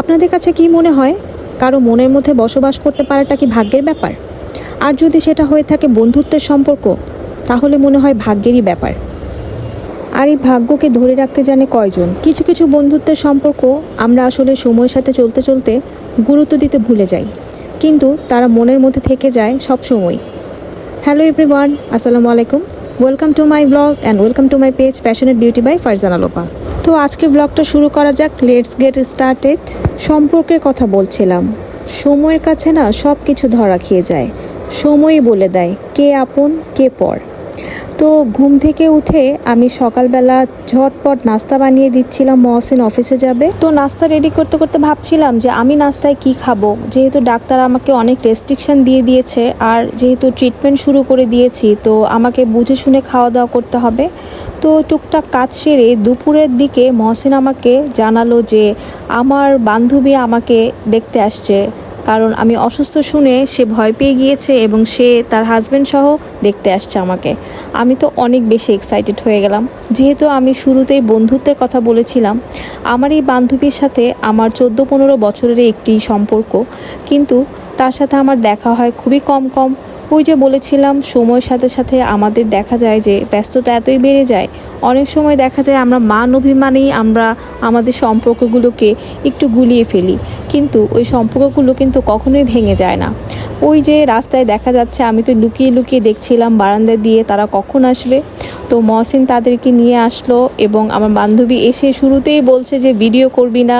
আপনাদের কাছে কি মনে হয়? কারও মনের মধ্যে বসবাস করতে পারাটা কি ভাগ্যের ব্যাপার? আর যদি সেটা হয়ে থাকে বন্ধুত্বের সম্পর্ক, তাহলে মনে হয় ভাগ্যেরই ব্যাপার। আর এই ভাগ্যকে ধরে রাখতে জানে কয়জন? কিছু কিছু বন্ধুত্বের সম্পর্ক আমরা আসলে সময়ের সাথে চলতে চলতে গুরুত্ব দিতে ভুলে যাই। কিন্তু তারা মনের মধ্যে থেকে যায় সব সময়। হ্যালো এভরিওয়ান আসসালামু আলাইকুম। Welcome to my blog and welcome to my page passionate beauty by Farzana Lopa তো আজকে ব্লগটা শুরু করা যাক। লেটস গেট স্টার্টেড সম্পর্কের কথা বলছিলাম। সময়ের কাছে না সব কিছু ধরা খেয়ে যায়। সময়ই বলে দেয় কে আপন, কে পর। তো ঘুম থেকে উঠে আমি সকালবেলা ঝটপট নাস্তা বানিয়ে দিচ্ছিলাম, মহসিন অফিসে যাবে। তো নাস্তা রেডি করতে করতে ভাবছিলাম যে আমি নাস্তায় কি খাব? যেহেতু ডাক্তার আমাকে অনেক রেস্ট্রিকশন দিয়ে দিয়েছে, আর যেহেতু ট্রিটমেন্ট শুরু করে দিয়েছি, তো আমাকে বুঝে শুনে খাওয়া দাওয়া করতে হবে। তো টুকটাক কাজ সেরে দুপুরের দিকে মহসিন আমাকে জানালো যে আমার বান্ধবী আমাকে দেখতে আসছে। কারণ আমি অসুস্থ শুনে সে ভয় পেয়ে গিয়েছে এবং সে তার হাজব্যান্ড সহ দেখতে আসছে আমাকে। আমি তো অনেক বেশি এক্সাইটেড হয়ে গেলাম। যেহেতু আমি শুরুতেই বন্ধুত্বের কথা বলেছিলাম, আমার এই বান্ধবীর সাথে আমার চোদ্দ পনেরো বছরের একটি সম্পর্ক, কিন্তু তার সাথে আমার দেখা হয় খুবই কম কম ওই যে বলেছিলাম, সময়ের সাথে সাথে আমাদের দেখা যায় যে ব্যস্ততা এতই বেড়ে যায়। অনেক সময় দেখা যায় আমরা মান অভিমানেই আমরা আমাদের সম্পর্কগুলোকে একটু গুলিয়ে ফেলি। কিন্তু ওই সম্পর্কগুলো কিন্তু কখনোই ভেঙে যায় না। ওই যে রাস্তায় দেখা যাচ্ছে, আমি তো লুকিয়ে লুকিয়ে দেখছিলাম বারান্দা দিয়ে তারা কখন আসবে? তো মহসিন তাদেরকে নিয়ে আসলো এবং আমার বান্ধবী এসে শুরুতেই বলছে যে ভিডিও করবি না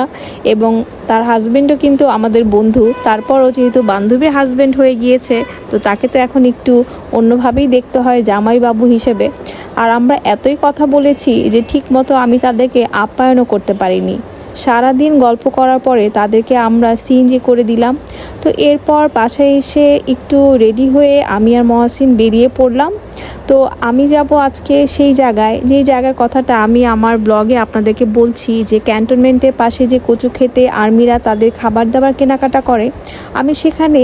এবং তার হাজবেন্ডও কিন্তু আমাদের বন্ধু। তারপরও যেহেতু বান্ধবীর হাজবেন্ড হয়ে গিয়েছে, তো তাকে তো এখন একটু অন্যভাবেই দেখতে হয় জামাইবাবু হিসেবে। আর আমরা এতই কথা বলেছি যে ঠিক মতো আমি তাদেরকে আপ্যায়নও করতে পারিনি। সারাদিন গল্প করার পরে তাদেরকে আমরা সিএনজি করে দিলাম। তো এরপর বাসায় এসে একটু রেডি হয়ে আমি আর মহাসিন বেরিয়ে পড়লাম। তো আমি যাব আজকে সেই জায়গায়। যেই জায়গার কথাটা আমি আমার ব্লগে আপনাদেরকে বলছি যে ক্যান্টনমেন্টের পাশে যে কচু খেতে আর্মিরা তাদের খাবার দাবার কেনাকাটা করে, আমি সেখানে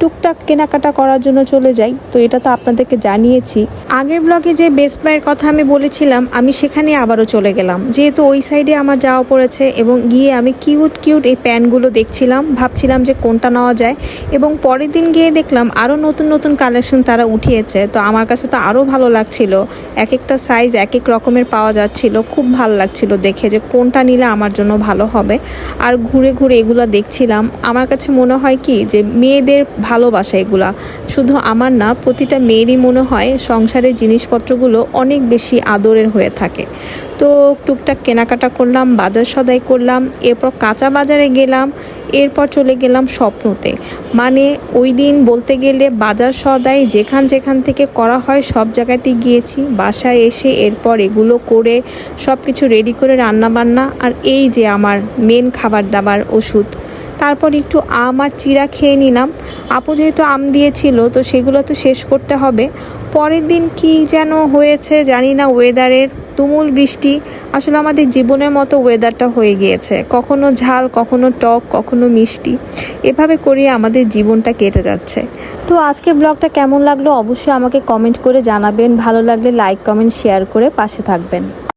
টুকটাক কেনাকাটা করার জন্য চলে যাই। তো এটা তো আপনাদেরকে জানিয়েছি। আগের ব্লগে যে বেস্ট বাইয়ের কথা আমি বলেছিলাম, আমি সেখানে আবারও চলে গেলাম। যেহেতু ওই সাইডে আমার যাওয়া পড়েছে এবং গিয়ে আমি কিউট কিউট এই প্যানগুলো দেখছিলাম, ভাবছিলাম যে কোনটা নেওয়া যায়। এবং পরের দিন গিয়ে দেখলাম আরও নতুন নতুন কালেকশন তারা উঠিয়েছে। তো আমার কাছে তো আরও ভালো লাগছিল। এক একটা সাইজ এক এক রকমের পাওয়া যাচ্ছিল। খুব ভালো লাগছিল দেখে যে কোনটা নিলে আমার জন্য ভালো হবে। আর ঘুরে ঘুরে এগুলো দেখছিলাম। আমার কাছে মনে হয় কি যে মেয়েদের ভালোবাসা এগুলা। শুধু আমার না, প্রতিটা মেয়েরই মনে হয় সংসারের জিনিসপত্রগুলো অনেক বেশি আদরের হয়ে থাকে। তো টুকটাক কেনাকাটা করলাম, বাজার সদাই করলাম, এরপর কাঁচা বাজারে গেলাম, এরপর চলে গেলাম স্বপ্নতে। মানে ওই দিন বলতে গেলে বাজার সদাই যেখান যেখান থেকে করা হয় সব জায়গাতে গিয়েছি, বাসায় এসে এরপর এগুলো করে সব কিছু রেডি করে রান্না বান্না আর এই যে আমার মেন খাবার দাবার ওষুধ। তারপর একটু আম আর চিরা খেয়ে নিলাম। আপু যেহেতু আম দিয়েছিল, তো সেগুলো তো শেষ করতে হবে। পরের দিন কি যেন হয়েছে জানি না ওয়েদারের। তুমুল বৃষ্টি। আসলে আমাদের জীবনের মতো ওয়েদারটা হয়ে গিয়েছে। কখনো ঝাল, কখনো টক, কখনো মিষ্টি। এভাবে করিয়ে আমাদের জীবনটা কেটে যাচ্ছে। তো আজকে ব্লগটা কেমন লাগল অবশ্যই আমাকে কমেন্ট করে জানাবেন। ভালো লাগলে লাইক, কমেন্ট, শেয়ার করে পাশে থাকবেন।